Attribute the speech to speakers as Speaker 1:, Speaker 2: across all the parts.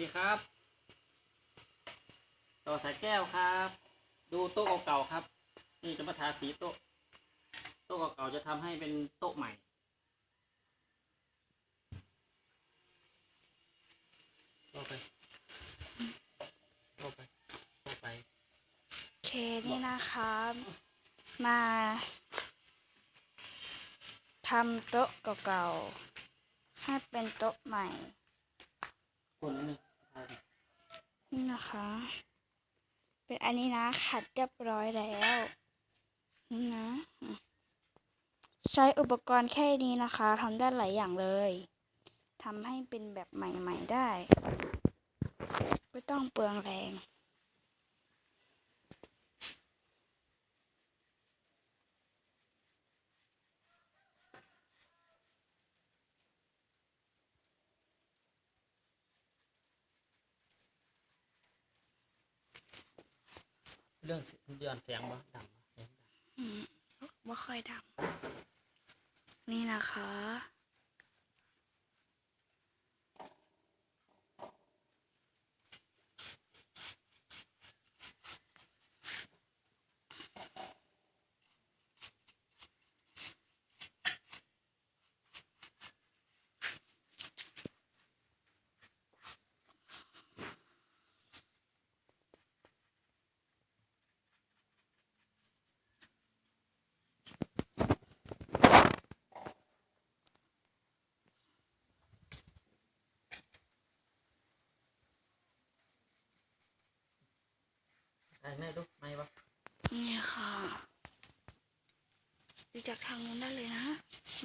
Speaker 1: ดีครับ ต่อสายแก้วครับ ดูโต๊ะเก่าๆครับ นี่จะมาทาสีโต๊ะ โต๊ะเก่าๆจะทำให้เป็นโต๊ะใหม่ ต่อไป ต่อไป ต่อไป
Speaker 2: โอเคนี่นะคะมาทำโต๊ะเก่าๆให้เป็นโต๊ะใหม่
Speaker 1: คนนึงทาดิ
Speaker 2: นะคะ เป็นอันนี้นะขัดเรียบร้อยแล้วนี่นะ ใช้อุปกรณ์แค่นี้นะคะทำได้หลายอย่างเลยทำให้เป็นแบบใหม่ ๆได้ ไม่ต้องเปลืองแรง
Speaker 1: รื่องย้อนเสียงบ่ดังบ่เสียงดัง
Speaker 2: ว่ค่อยดังนี่นะคะ
Speaker 1: ถ่ายแม่ดูไม่บ่
Speaker 2: นี่ค่ะดูจากทางนู้นได้เลยนะ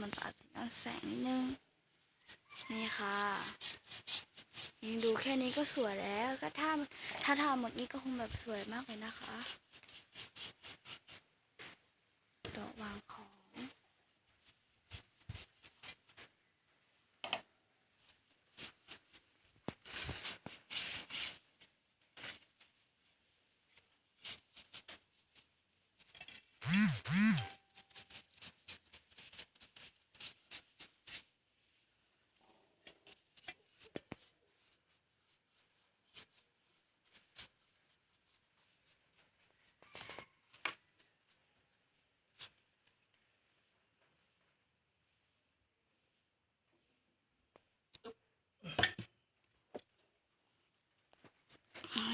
Speaker 2: มันอาจจะย้อนแสงนิดนึง นี่ค่ะยังดูแค่นี้ก็สวยแล้ว ก็ถ้าถ้าทำหมดนี้ก็คงแบบสวยมากเลยนะคะโต๊ะวางของ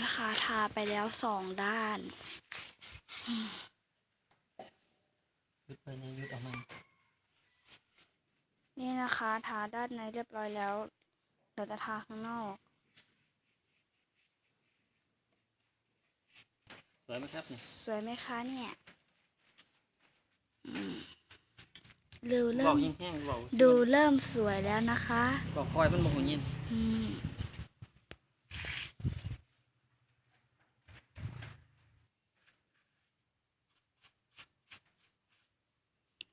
Speaker 2: นะคะทาไปแล้วสองด้าน
Speaker 1: ยุดไปเนี่ยยุดออกมา
Speaker 2: นี่นะคะทาด้านในเรียบร้อยแล้วเดี๋ยวจะทาข้างนอก
Speaker 1: สวยไหมครับเนี่ย
Speaker 2: สวยไหมคะเนี่ยอืมดู
Speaker 1: บ
Speaker 2: เริ่
Speaker 1: อก
Speaker 2: ม
Speaker 1: แห้งๆบอก
Speaker 2: ดูเริ่มสวยแล้วนะคะ
Speaker 1: บอกคอยมันบอกหูยิน
Speaker 2: อืม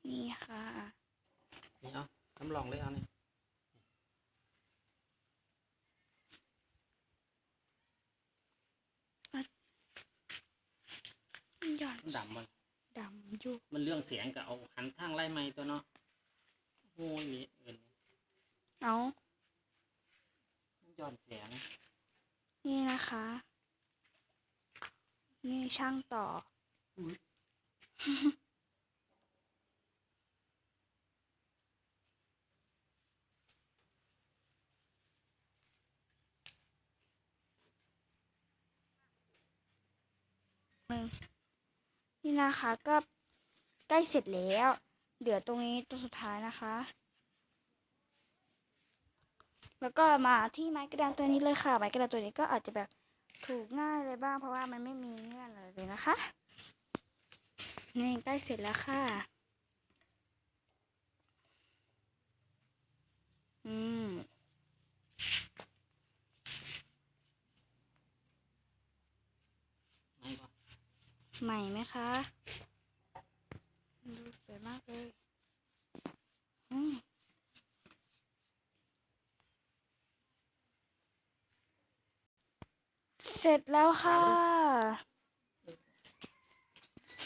Speaker 2: นี่ค่ะ
Speaker 1: นี่เอาทำลองเลยเอานี่
Speaker 2: หย่อน
Speaker 1: มันดำมัน
Speaker 2: ดำอยู่
Speaker 1: มันเรื่องเสียงกับเอาหันทางไล่ไม้ตัวเนาะโอ้ยนี่เอิน
Speaker 2: เอา
Speaker 1: มันย้อนเสียง
Speaker 2: นี่นะคะ นี่ช่างต่อ
Speaker 1: อุ๊ย
Speaker 2: นี่นะคะก็ใกล้เสร็จแล้วเดี๋ยวตรงนี้ตัวสุดท้ายนะคะ แล้วก็มาที่ไม้กระดานตัวนี้เลยค่ะ ไม้กระดานตัวนี้ก็อาจจะแบบถูกง่ายเลยบ้างเพราะว่ามันไม่มีเงื่อนอะไรเลยนะคะนี่ใกล้เสร็จแล้วค่ะอืม
Speaker 1: ก็
Speaker 2: ใหม่ไหมคะดูสวยมากเลยเสร็จแล้วค่ะ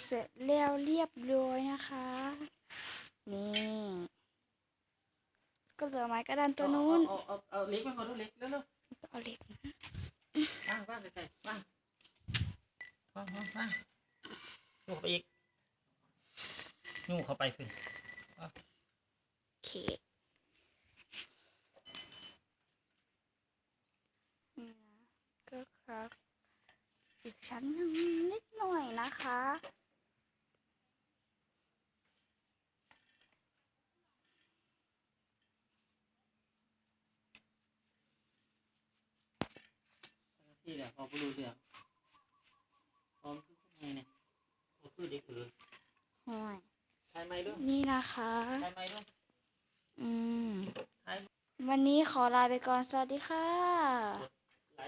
Speaker 2: เสร็จแล้วเรียบร้อยนะคะ นี่ ก็เหลือไม้กระดานตัวนู้น
Speaker 1: เอาเอาเอาเล็กไปก่อดูเล็กเร็ว
Speaker 2: เอาเหล็กนะ
Speaker 1: ว่างว่างใกล้ๆว่างว่างว่างว่างนูเข้าไปอีก นูเข้าไปขึ้น
Speaker 2: โอเคนี่นะก็ครับ อีกชั้นหนึ่งนิดหน่อยนะคะ
Speaker 1: ที่เนี่ยพอไปดูเรื่องพร้อมคือข้างในเนี่ยโอ้คือเด็กคือ
Speaker 2: ห่วย
Speaker 1: ใช้ไม้ด้วย
Speaker 2: นี่นะคะ
Speaker 1: ใช้ไม้ด้วย
Speaker 2: อืม
Speaker 1: ใช้
Speaker 2: วันนี้ขอลาไปก่อน สวัสดีค่ะ